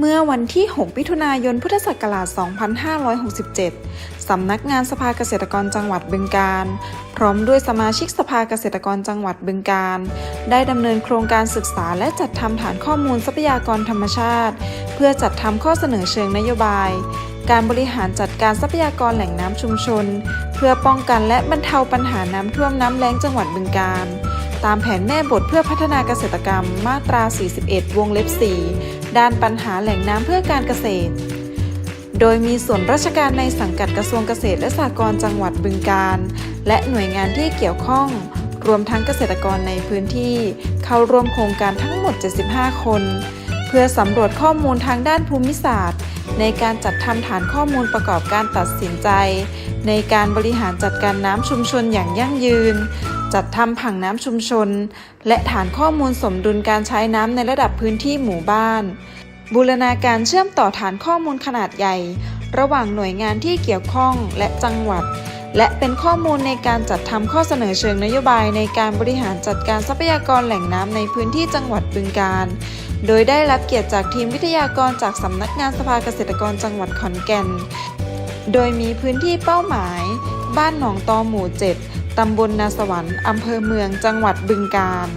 เมื่อวันที่ 6 มิถุนายน พุทธศักราช 2567 สำนักงานสภาเกษตรกรจังหวัดบึงกาฬพร้อมด้วยสมาชิกสภาเกษตรกรจังหวัดบึงกาฬได้ดำเนินโครงการศึกษาและจัดทำฐานข้อมูลทรัพยากรธรรมชาติ เพื่อจัดทำข้อเสนอเชิงนโยบาย การบริหารจัดการทรัพยากรแหล่งน้ำชุมชน เพื่อป้องกันและบรรเทาปัญหาน้ำท่วมน้ำแล้งจังหวัดบึงกาฬตามแผนแม่บทเพื่อพัฒนาเกษตรกรรมมาตรา 41 วงเล็บ 4 ด้านปัญหาแหล่งน้ำเพื่อการเกษตร โดยมีส่วนราชการในสังกัดกระทรวงเกษตรและสหกรณ์จังหวัดบึงกาฬและหน่วยงานที่เกี่ยวข้อง รวมทั้งเกษตรกรในพื้นที่ เข้าร่วมโครงการทั้งหมด 75 คน เพื่อสำรวจข้อมูลทางด้านภูมิศาสตร์ ในการจัดทำฐานข้อมูลประกอบการตัดสินใจ ในการบริหารจัดการน้ำชุมชนอย่างยั่งยืน จัดทำผังน้ำชุมชน และฐานข้อมูลสมดุลการใช้น้ำในระดับพื้นที่หมู่บ้าน บูรณาการเชื่อมต่อฐานข้อมูลขนาดใหญ่ ระหว่างหน่วยงานที่เกี่ยวข้องและจังหวัด และเป็นข้อมูลในการจัดทำข้อเสนอเชิงนโยบายในการบริหารจัดการทรัพยากรแหล่งน้ำในพื้นที่จังหวัดบึงกาฬโดยได้รับเกียรติจากทีมวิทยากรจากสำนักงานสภาเกษตรกรจังหวัดขอนแก่น โดยมีพื้นที่เป้าหมาย บ้านหนองตอหมู่ 7 ตำบลนาสวรรค์อำเภอเมืองจังหวัดบึงกาฬ